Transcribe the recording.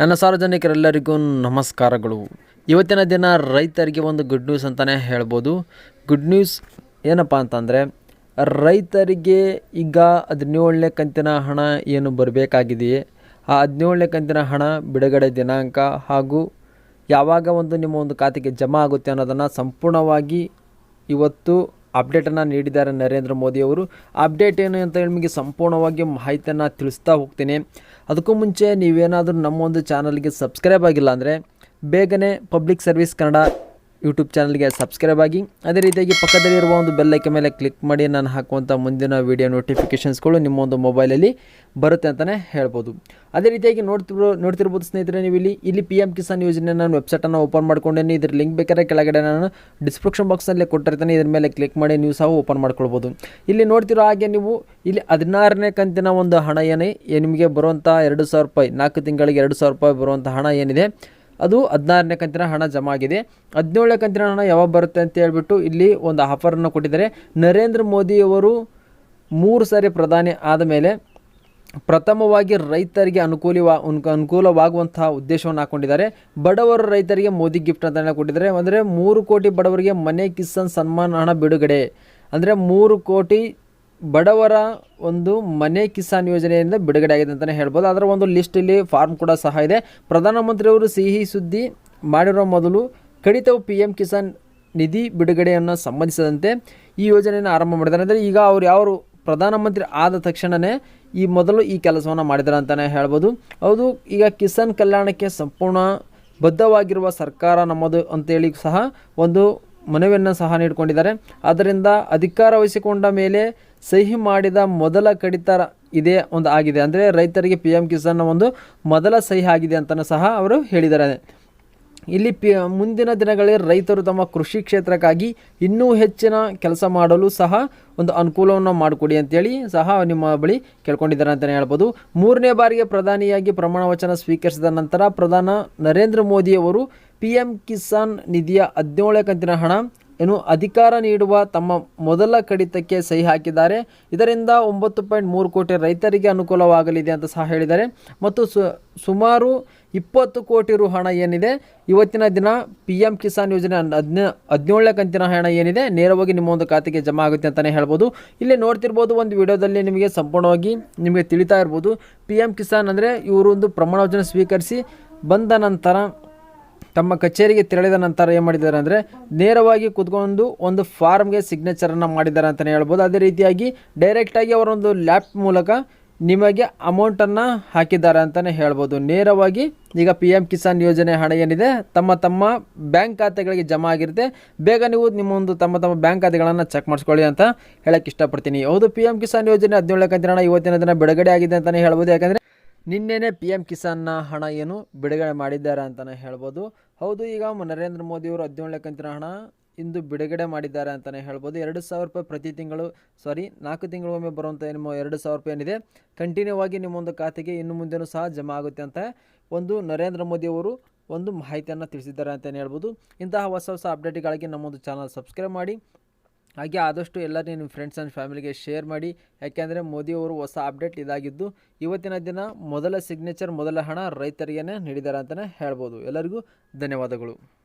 ನನ್ನ ಸಾರ್ವಜನಿಕರೆಲ್ಲರಿಗೂ ನಮಸ್ಕಾರಗಳು. ಇವತ್ತಿನ ದಿನ ರೈತರಿಗೆ ಒಂದು ಗುಡ್ ನ್ಯೂಸ್ ಅಂತಲೇ ಹೇಳ್ಬೋದು. ಗುಡ್ ನ್ಯೂಸ್ ಏನಪ್ಪ ಅಂತಂದರೆ, ರೈತರಿಗೆ ಈಗ ಹದಿನೇಳನೇ ಕಂತಿನ ಹಣ ಏನು ಬರಬೇಕಾಗಿದೆಯೇ? ಆ ಹದಿನೇಳನೇ ಕಂತಿನ ಹಣ ಬಿಡುಗಡೆ ದಿನಾಂಕ ಹಾಗೂ ಯಾವಾಗ ಒಂದು ನಿಮ್ಮ ಒಂದು ಖಾತೆಗೆ ಜಮಾ ಆಗುತ್ತೆ ಅನ್ನೋದನ್ನು ಸಂಪೂರ್ಣವಾಗಿ ಇವತ್ತು ಅಪ್ಡೇಟನ್ನು ನೀಡಿದ್ದಾರೆ ನರೇಂದ್ರ ಮೋದಿಯವರು ಅಪ್ಡೇಟ್ ಏನು ಅಂತ ಹೇಳಿ ನಿಮಗೆ ಸಂಪೂರ್ಣವಾಗಿ ಮಾಹಿತಿಯನ್ನು ತಿಳಿಸ್ತಾ ಹೋಗ್ತೀನಿ. ಅದಕ್ಕೂ ಮುಂಚೆ ನೀವೇನಾದರೂ ನಮ್ಮ ಒಂದು ಚಾನಲ್ಗೆ ಸಬ್ಸ್ಕ್ರೈಬ್ ಆಗಿಲ್ಲ ಅಂದರೆ ಬೇಗನೆ ಪಬ್ಲಿಕ್ ಸರ್ವಿಸ್ ಕನ್ನಡ ಯೂಟ್ಯೂಬ್ ಚಾನಲ್ಗೆ ಸಬ್ಸ್ಕ್ರೈಬ್ ಆಗಿ, ಅದೇ ರೀತಿಯಾಗಿ ಪಕ್ಕದಲ್ಲಿರುವ ಒಂದು ಬೆಲ್ಲೈಕೆ ಮೇಲೆ ಕ್ಲಿಕ್ ಮಾಡಿ, ನಾನು ಹಾಕುವಂಥ ಮುಂದಿನ ವೀಡಿಯೋ ನೋಟಿಫಿಕೇಷನ್ಸ್ಗಳು ನಿಮ್ಮ ಒಂದು ಮೊಬೈಲಲ್ಲಿ ಬರುತ್ತೆ ಅಂತಲೇ ಹೇಳ್ಬೋದು. ಅದೇ ರೀತಿಯಾಗಿ ನೋಡ್ತಿರೋ, ನೋಡ್ತಿರ್ಬೋದು ಸ್ನೇಹಿತರೆ ನೀವು ಇಲ್ಲಿ ಇಲ್ಲಿ ಪಿ ಎಂ ಕಿಸಾನ್ ಯೋಜನೆ ನಾನು ವೆಬ್ಸೈಟನ್ನು ಓಪನ್ ಮಾಡ್ಕೊಂಡೇನೆ. ಇದ್ರ ಲಿಂಕ್ ಬೇಕಾದ್ರೆ ಕೆಳಗಡೆ ನಾನು ಡಿಸ್ಕ್ರಿಪ್ಷನ್ ಬಾಕ್ಸಲ್ಲಿ ಕೊಟ್ಟಿರ್ತಾನೆ. ಇದ್ರ ಮೇಲೆ ಕ್ಲಿಕ್ ಮಾಡಿ ನೀವು ಸಹ ಓಪನ್ ಮಾಡ್ಕೊಳ್ಬೋದು. ಇಲ್ಲಿ ನೋಡ್ತಿರೋ ಹಾಗೆ ನೀವು ಇಲ್ಲಿ ಹದಿನಾರನೇ ಕಂತಿನ ಒಂದು ಹಣ ಏನೇ ನಿಮಗೆ ಬರುವಂಥ ಎರಡು ಸಾವಿರ ರೂಪಾಯಿ, ನಾಲ್ಕು ತಿಂಗಳಿಗೆ ಎರಡು ಸಾವಿರ ರೂಪಾಯಿ ಬರುವಂಥ ಹಣ ಏನಿದೆ ಅದು ಹದಿನಾರನೇ ಕಂತಿನ ಹಣ ಜಮಾ ಆಗಿದೆ ಹದಿನೇಳನೇ ಕಂತಿನ ಹಣ ಯಾವಾಗ ಬರುತ್ತೆ ಅಂತ ಹೇಳ್ಬಿಟ್ಟು ಇಲ್ಲಿ ಒಂದು ಆಫರನ್ನು ಕೊಟ್ಟಿದ್ದಾರೆ. ನರೇಂದ್ರ ಮೋದಿಯವರು ಮೂರು ಸಾರಿ ಪ್ರಧಾನಿ ಆದ ಮೇಲೆ ಪ್ರಥಮವಾಗಿ ರೈತರಿಗೆ ಅನುಕೂಲವಾ ಅನುಕ- ಅನುಕೂಲವಾಗುವಂತಹ ಉದ್ದೇಶವನ್ನು ಹಾಕೊಂಡಿದ್ದಾರೆ. ಬಡವರು ರೈತರಿಗೆ ಮೋದಿ ಗಿಫ್ಟ್ ಅಂತ ಕೊಟ್ಟಿದ್ದಾರೆ. ಅಂದರೆ ಮೂರು ಕೋಟಿ ಬಡವರಿಗೆ ಮನೆ, ಕಿಸಾನ್ ಸನ್ಮಾನ ಹಣ ಬಿಡುಗಡೆ. ಅಂದರೆ ಮೂರು ಕೋಟಿ ಬಡವರ ಒಂದು ಮನೆ ಕಿಸಾನ್ ಯೋಜನೆಯಿಂದ ಬಿಡುಗಡೆ ಆಗಿದೆ ಅಂತಲೇ ಹೇಳ್ಬೋದು. ಅದರ ಒಂದು ಲಿಸ್ಟ್ ಇಲ್ಲಿ ಫಾರ್ಮ್ ಕೂಡ ಸಹ ಇದೆ. ಪ್ರಧಾನಮಂತ್ರಿಯವರು ಸಿಹಿ ಸುದ್ದಿ ಮಾಡಿರೋ ಮೊದಲು ಕಡಿತವು ಪಿ ಎಂ ಕಿಸಾನ್ ನಿಧಿ ಬಿಡುಗಡೆಯನ್ನು ಸಂಬಂಧಿಸಿದಂತೆ ಈ ಯೋಜನೆಯನ್ನು ಆರಂಭ ಮಾಡಿದ್ದಾರೆ. ಅಂದರೆ ಈಗ ಅವ್ರು ಯಾರು ಪ್ರಧಾನಮಂತ್ರಿ ಆದ ತಕ್ಷಣವೇ ಈ ಮೊದಲು ಈ ಕೆಲಸವನ್ನು ಮಾಡಿದ್ದಾರೆ ಅಂತಲೇ ಹೇಳ್ಬೋದು. ಹೌದು, ಈಗ ಕಿಸಾನ್ ಕಲ್ಯಾಣಕ್ಕೆ ಸಂಪೂರ್ಣ ಬದ್ಧವಾಗಿರುವ ಸರ್ಕಾರ ನಮ್ಮದು ಅಂತೇಳಿ ಸಹ ಒಂದು ಮನವಿಯನ್ನು ಸಹ ನೀಡಿಕೊಂಡಿದ್ದಾರೆ. ಅದರಿಂದ ಅಧಿಕಾರ ವಹಿಸಿಕೊಂಡ ಮೇಲೆ ಸಹಿ ಮಾಡಿದ ಮೊದಲ ಕಡಿತ ಇದೇ ಒಂದು ಆಗಿದೆ. ಅಂದರೆ ರೈತರಿಗೆ ಪಿ ಎಂ ಕಿಸಾನ್ನ ಒಂದು ಮೊದಲ ಸಹಿ ಆಗಿದೆ ಅಂತಲೂ ಸಹ ಅವರು ಹೇಳಿದ್ದಾರೆ. ಇಲ್ಲಿ ಪಿ, ಮುಂದಿನ ದಿನಗಳಲ್ಲಿ ರೈತರು ತಮ್ಮ ಕೃಷಿ ಕ್ಷೇತ್ರಕ್ಕಾಗಿ ಇನ್ನೂ ಹೆಚ್ಚಿನ ಕೆಲಸ ಮಾಡಲು ಸಹ ಒಂದು ಅನುಕೂಲವನ್ನು ಮಾಡಿಕೊಡಿ ಅಂತೇಳಿ ಸಹ ನಿಮ್ಮ ಬಳಿ ಕೇಳ್ಕೊಂಡಿದ್ದಾರೆ ಅಂತಲೇ ಹೇಳ್ಬೋದು. ಮೂರನೇ ಬಾರಿಗೆ ಪ್ರಧಾನಿಯಾಗಿ ಪ್ರಮಾಣ ವಚನ ಸ್ವೀಕರಿಸಿದ ನಂತರ ಪ್ರಧಾನ ನರೇಂದ್ರ ಮೋದಿಯವರು ಪಿ ಎಂ ಕಿಸಾನ್ ನಿಧಿಯ ಹದಿನೇಳನೇ ಕಂತಿನ ಹಣ ಏನು ಅಧಿಕಾರ ನೀಡುವ ತಮ್ಮ ಮೊದಲ ಕಡಿತಕ್ಕೆ ಸಹಿ ಹಾಕಿದ್ದಾರೆ. ಇದರಿಂದ ಒಂಬತ್ತು ಪಾಯಿಂಟ್ ಮೂರು ಕೋಟಿ ರೈತರಿಗೆ ಅನುಕೂಲವಾಗಲಿದೆ ಅಂತ ಸಹ ಹೇಳಿದ್ದಾರೆ. ಮತ್ತು ಸುಮಾರು ಇಪ್ಪತ್ತು ಕೋಟಿ ರು ಹಣ ಏನಿದೆ? ಇವತ್ತಿನ ದಿನ ಪಿ ಎಂ ಕಿಸಾನ್ ಯೋಜನೆ ಹದಿನ, ಹದಿನೇಳನೇ ಕಂತಿನ ಹಣ ಏನಿದೆ? ನೇರವಾಗಿ ನಿಮ್ಮ ಒಂದು ಖಾತೆಗೆ ಜಮಾ ಆಗುತ್ತೆ ಅಂತಲೇ ಹೇಳ್ಬೋದು. ಇಲ್ಲಿ ನೋಡ್ತಿರ್ಬೋದು ಒಂದು ವಿಡಿಯೋದಲ್ಲಿ ನಿಮಗೆ ಸಂಪೂರ್ಣವಾಗಿ ನಿಮಗೆ ತಿಳಿತಾ ಇರ್ಬೋದು. ಪಿ ಎಂ ಕಿಸಾನ್ ಅಂದರೆ ಇವರು ಒಂದು ಪ್ರಮಾಣ ವಚನ ಸ್ವೀಕರಿಸಿ ಬಂದ ನಂತರ ತಮ್ಮ ಕಚೇರಿಗೆ ತೆರಳಿದ ನಂತರ ಏನು ಮಾಡಿದ್ದಾರೆ ಅಂದರೆ ನೇರವಾಗಿ ಕೂತ್ಕೊಂಡು ಒಂದು ಫಾರ್ಮ್ಗೆ ಸಿಗ್ನೇಚರನ್ನು ಮಾಡಿದ್ದಾರೆ ಅಂತಲೇ ಹೇಳ್ಬೋದು. ಅದೇ ರೀತಿಯಾಗಿ ಡೈರೆಕ್ಟಾಗಿ ಅವರೊಂದು ಲ್ಯಾಪ್ ಮೂಲಕ ನಿಮಗೆ ಅಮೌಂಟನ್ನು ಹಾಕಿದ್ದಾರೆ ಅಂತಲೇ ಹೇಳ್ಬೋದು. ನೇರವಾಗಿ ಈಗ ಪಿ ಎಂ ಕಿಸಾನ್ ಯೋಜನೆ ಹಣ ಏನಿದೆ, ತಮ್ಮ ತಮ್ಮ ಬ್ಯಾಂಕ್ ಖಾತೆಗಳಿಗೆ ಜಮಾ ಆಗಿರುತ್ತೆ. ಬೇಗ ನೀವು ನಿಮ್ಮ ಒಂದು ತಮ್ಮ ತಮ್ಮ ಬ್ಯಾಂಕ್ ಖಾತೆಗಳನ್ನು ಚೆಕ್ ಮಾಡಿಸ್ಕೊಳ್ಳಿ ಅಂತ ಹೇಳಕ್ಕೆ ಇಷ್ಟಪಡ್ತೀನಿ. ಹೌದು ಪಿ ಎಂ ಕಿಸಾನ್ ಯೋಜನೆ ಹಣ ಇವತ್ತಿನ ದಿನ ಬಿಡುಗಡೆ ಆಗಿದೆ ಅಂತಲೇ ಹೇಳ್ಬೋದು. ಯಾಕಂದರೆ ನಿನ್ನೆನೇ ಪಿ ಎಂ ಕಿಸಾನ್ನ ಹಣ ಏನು ಬಿಡುಗಡೆ ಮಾಡಿದ್ದಾರೆ ಅಂತಲೇ ಹೇಳ್ಬೋದು. ಹೌದು, ಈಗ ನರೇಂದ್ರ ಮೋದಿಯವರು ಹದಿನೇಳನೇ ಕಂತಿನ ಹಣ ಇಂದು ಬಿಡುಗಡೆ ಮಾಡಿದ್ದಾರೆ ಅಂತಲೇ ಹೇಳ್ಬೋದು. ಎರಡು ಸಾವಿರ ರೂಪಾಯಿ ಪ್ರತಿ ತಿಂಗಳು ಸಾರಿ ನಾಲ್ಕು ತಿಂಗಳಿಗೊಮ್ಮೆ ಬರುವಂಥ ನಿಮ್ಮ ಎರಡು ಸಾವಿರ ರೂಪಾಯಿ ಏನಿದೆ ಕಂಟಿನ್ಯೂ ಆಗಿ ನಿಮ್ಮೊಂದು ಖಾತೆಗೆ ಇನ್ನು ಮುಂದೆನೂ ಸಹ ಜಮಾ ಆಗುತ್ತೆ ಅಂತ ಒಂದು ನರೇಂದ್ರ ಮೋದಿಯವರು ಒಂದು ಮಾಹಿತಿಯನ್ನು ತಿಳಿಸಿದ್ದಾರೆ ಅಂತಲೇ ಹೇಳ್ಬೋದು. ಇಂತಹ ಹೊಸ ಹೊಸ ಅಪ್ಡೇಟ್ಗಳಿಗೆ ನಮ್ಮೊಂದು ಚಾನಲ್ ಸಬ್ಸ್ಕ್ರೈಬ್ ಮಾಡಿ. ಹಾಗೆ ಆದಷ್ಟು ಎಲ್ಲರೂ ನಿಮ್ಮ ಫ್ರೆಂಡ್ಸ್ ಆ್ಯಂಡ್ ಫ್ಯಾಮಿಲಿಗೆ ಶೇರ್ ಮಾಡಿ. ಯಾಕೆಂದರೆ ಮೋದಿಯವರು ಹೊಸ ಅಪ್ಡೇಟ್ ಇದಾಗಿದ್ದು, ಇವತ್ತಿನ ದಿನ ಮೊದಲ ಸಿಗ್ನೇಚರ್ ಮೊದಲ ಹಣ ರೈತರಿಗೇ ನೀಡಿದ್ದಾರೆ ಅಂತಲೇ ಹೇಳ್ಬೋದು. ಎಲ್ಲರಿಗೂ ಧನ್ಯವಾದಗಳು.